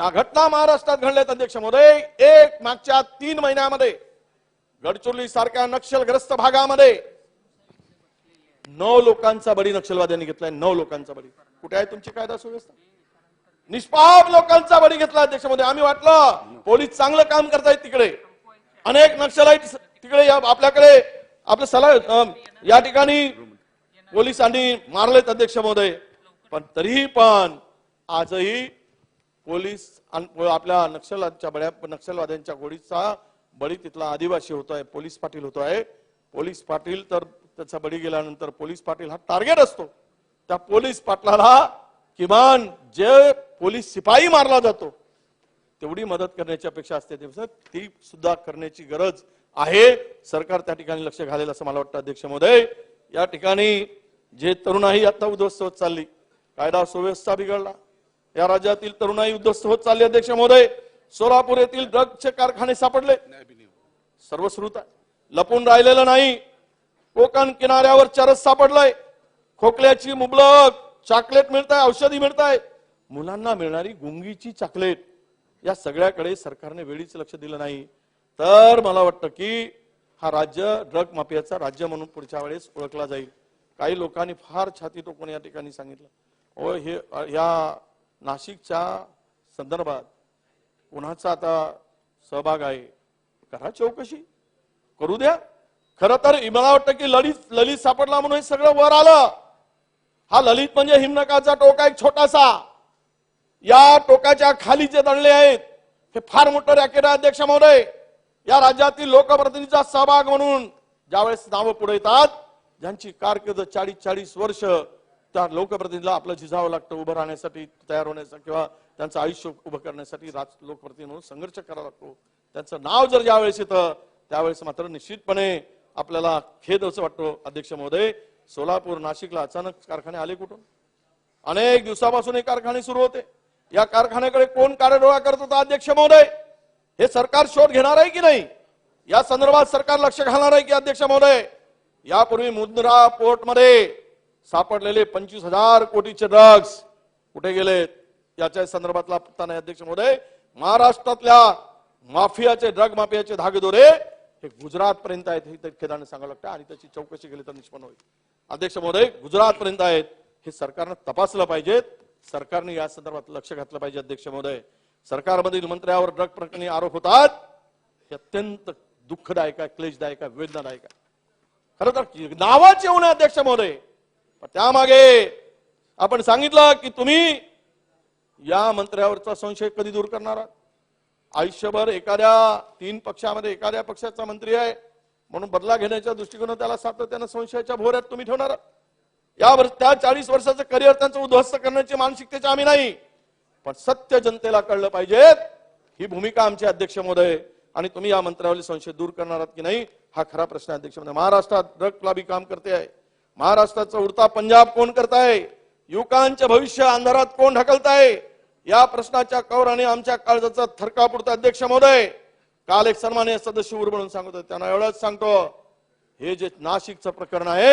या घटना महाराष्ट्रात घडल्यात अध्यक्ष महोदय. एक मागच्या तीन महिन्यामध्ये गडचिरोली सारख्या नक्षलग्रस्त भागामध्ये नऊ लोकांचा बळी नक्षलवाद्यांनी घेतलाय नऊ लोकांचा बळी. कुठे आहे तुमची कायदा सुव्यवस्था? निष्पाप लोकांचा बळी घेतला अध्यक्षमध्ये आम्ही वाटलं पोलीस चांगलं काम करतायत तिकडे. अनेक नक्षलाईट तिकडे या- आपल्याकडे आपलं सला या ठिकाणी पोलिसांनी मारलेत अध्यक्ष महोदय. पण तरीही पण आजही पोलीस आपल्या नक्षलांच्या बड्या नक्षलवाद्यांच्या गोळीचा बळी तिथला आदिवासी होतोय पोलीस पाटील होतोय. पोलीस पाटील तर त्याचा बळी गेल्यानंतर पोलीस पाटील हा टार्गेट असतो. त्या पोलीस पाटलाला किमान जे पोलीस शिपाई मारला जातो तेवढी मदत करण्याची अपेक्षा असते. ती सुद्धा करण्याची गरज आहे. सरकार त्या ठिकाणी लक्ष घालेल असं मला वाटतं अध्यक्ष महोदय. या ठिकाणी जे तरुणाई आता उद्ध्वस्त होत चालली कायदा सुव्यवस्था बिघडला. या राज्यातील तरुणाई उद्ध्वस्त होत चालली अध्यक्ष महोदय. सोलापूर येथील ड्रगचे कारखाने सापडले. सर्व सुरूत लपून राहिलेलं नाही. कोकण किनाऱ्यावर चरस सापडलाय. खोकल्याची मुबलक चॉकलेट मिळत आहे औषधी मिळत आहे मुलांना मिळणारी गुंगीची चॉकलेट. या सगळ्याकडे सरकारने वेळीच लक्ष दिलं नाही. तर मला वाटतं की हा राज्य ड्रग माफियाचा राज्य म्हणून पुढच्या वेळेस ओळखला जाईल. काही लोकांनी फार छाती टोकून या ठिकाणी सांगितलं. ओ हे या नाशिकच्या संदर्भात कुणाचा आता सहभाग आहे. करा चौकशी. करू द्या. खर तर मला वाटतं की ललित ललित सापडला म्हणून हे सगळं वर आलं. हा ललित म्हणजे हिमनकाचा टोका एक छोटासा. या टोकाच्या खाली जे दणले आहेत हे फार मोठं रॅकेट आहे अध्यक्ष महोदय. या राज्यातील लोकप्रतिनिधीचा सहभाग म्हणून ज्यावेळेस नावं पुढे येतात ज्यांची कारकीर्द चाळीस चाळीस वर्ष त्या लोकप्रतिनिधीला आपलं झिजावं लागतं उभं राहण्यासाठी तयार होण्यासाठी किंवा त्यांचं आयुष्य उभं करण्यासाठी राज लोकप्रतिनिधी म्हणून संघर्ष करावा लागतो. त्यांचं नाव जर ज्यावेळेस येतं त्यावेळेस मात्र निश्चितपणे आपल्याला खेद असं वाटतो. अध्यक्ष महोदय सोलापूर नाशिकला अचानक कारखाने आले कुठून? अनेक दिवसापासून हे कारखाने सुरू होते. या कारखान्याकडे कोण कार्यडोळा करत होता अध्यक्ष महोदय? हे सरकार शोध घेणार आहे की नाही? या संदर्भात सरकार लक्ष घालणार आहे की अध्यक्ष महोदय? यापूर्वी मुंद्रा पोर्टमध्ये सापडलेले पंचवीस हजार कोटीचे ड्रग्स कुठे गेलेत याच्या संदर्भातला पत्ता नाही अध्यक्ष महोदय महाराष्ट्रातल्या माफियाचे ड्रग माफियाचे धागेदोरे हे गुजरात पर्यंत आहेत हे खेदाने सांगावं लागतं. आणि त्याची चौकशी केली तर निष्पन्न होईल. अध्यक्ष महोदय गुजरात पर्यंत आहेत. हे सरकारनं तपासलं पाहिजेत सरकारने या संदर्भात लक्ष घातलं पाहिजे अध्यक्ष महोदय. सरकारमधील मंत्र्यावर ड्रग प्रकरणी आरोप होतात. हे अत्यंत दुःखदायक आहे क्लेशदायक आहे वेदनादायक आहे. खरं तर नावाच येऊ नये अध्यक्ष महोदय. त्यामागे आपण सांगितलं की तुम्ही या मंत्र्यावरचा संशय कधी दूर करणार आहात? आयुष्यभर एखाद्या तीन पक्षामध्ये एखाद्या पक्षाचा मंत्री आहे म्हणून बदला घेण्याच्या दृष्टिकोनात त्याला सातत्यानं संशयाच्या भोऱ्यात तुम्ही ठेवणार आहात. या वर्ष त्या चाळीस वर्षाचं करिअर त्यांचं उद्ध्वस्त करण्याची मानसिकतेचे आम्ही नाही पण सत्य जनतेला कळलं पाहिजे. ही भूमिका आमचे अध्यक्ष महोदय आणि तुम्ही या मंत्र्यावरील संशय दूर करणार आहात की नाही हा खरा प्रश्न अध्यक्ष महोदय. महाराष्ट्रात ड्रग लॉबी काम करते आहे. महाराष्ट्राचा उडता पंजाब कोण करताय? युवकांचे भविष्य अंधारात कोण ढकलताय? या प्रश्नाच्या कौराने आमच्या काळजाचा थरका पुरता अध्यक्ष महोदय. काल एक सन्मान्य सदस्य उर म्हणून सांगत होते त्यांना एवढंच सांगतो. हे जे नाशिकचं प्रकरण आहे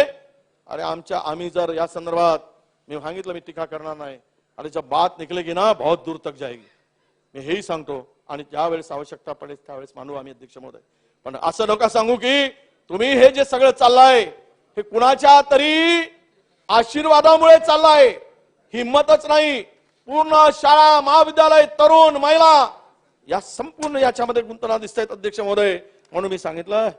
अरे आमच्या आम्ही जर या संदर्भात मी सांगितलं मी टीका करणार नाही. अरे जब बात निकलेगी ना बहुत दूर तक जाएगी. मी हेही सांगतो आणि ज्यावेळेस आवश्यकता पडेल त्यावेळेस मानू आम्ही अध्यक्ष महोदय. पण असं नका सांगू की तुम्ही हे जे सगळं चाललंय हे कुणाच्या तरी आशीर्वादामुळे चाललाय? हिंमतच नाही. पूर्ण शाळा महाविद्यालय तरुण महिला या संपूर्ण याच्यामध्ये गुंतना दिसत आहेत अध्यक्ष महोदय. म्हणून मी सांगितलं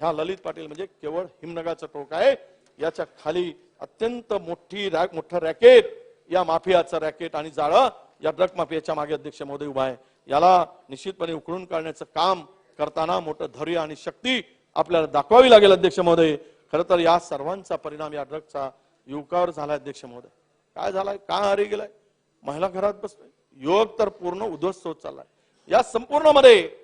ह्या ललित पाटील म्हणजे केवळ हिमनगाचं टोक आहे. याच्या खाली अत्यंत मोठी रॅक मोठं रॅकेट या माफियाचं रॅकेट आणि जाळं या ड्रग माफियाच्या मागे अध्यक्ष महोदय उभा आहे. याला निश्चितपणे उकळून काढण्याचं काम करताना मोठं धैर्य आणि शक्ती आपल्याला दाखवावी लागेल अध्यक्ष महोदय. खरं तर या सर्वांचा परिणाम या ड्रगचा युवकावर झाला अध्यक्ष महोदय. काय झालाय? का हरी गेलाय? महिला घरात बसतोय योग तर पूर्ण उद्ध्वस्त होत चाललाय. या संपूर्णमध्ये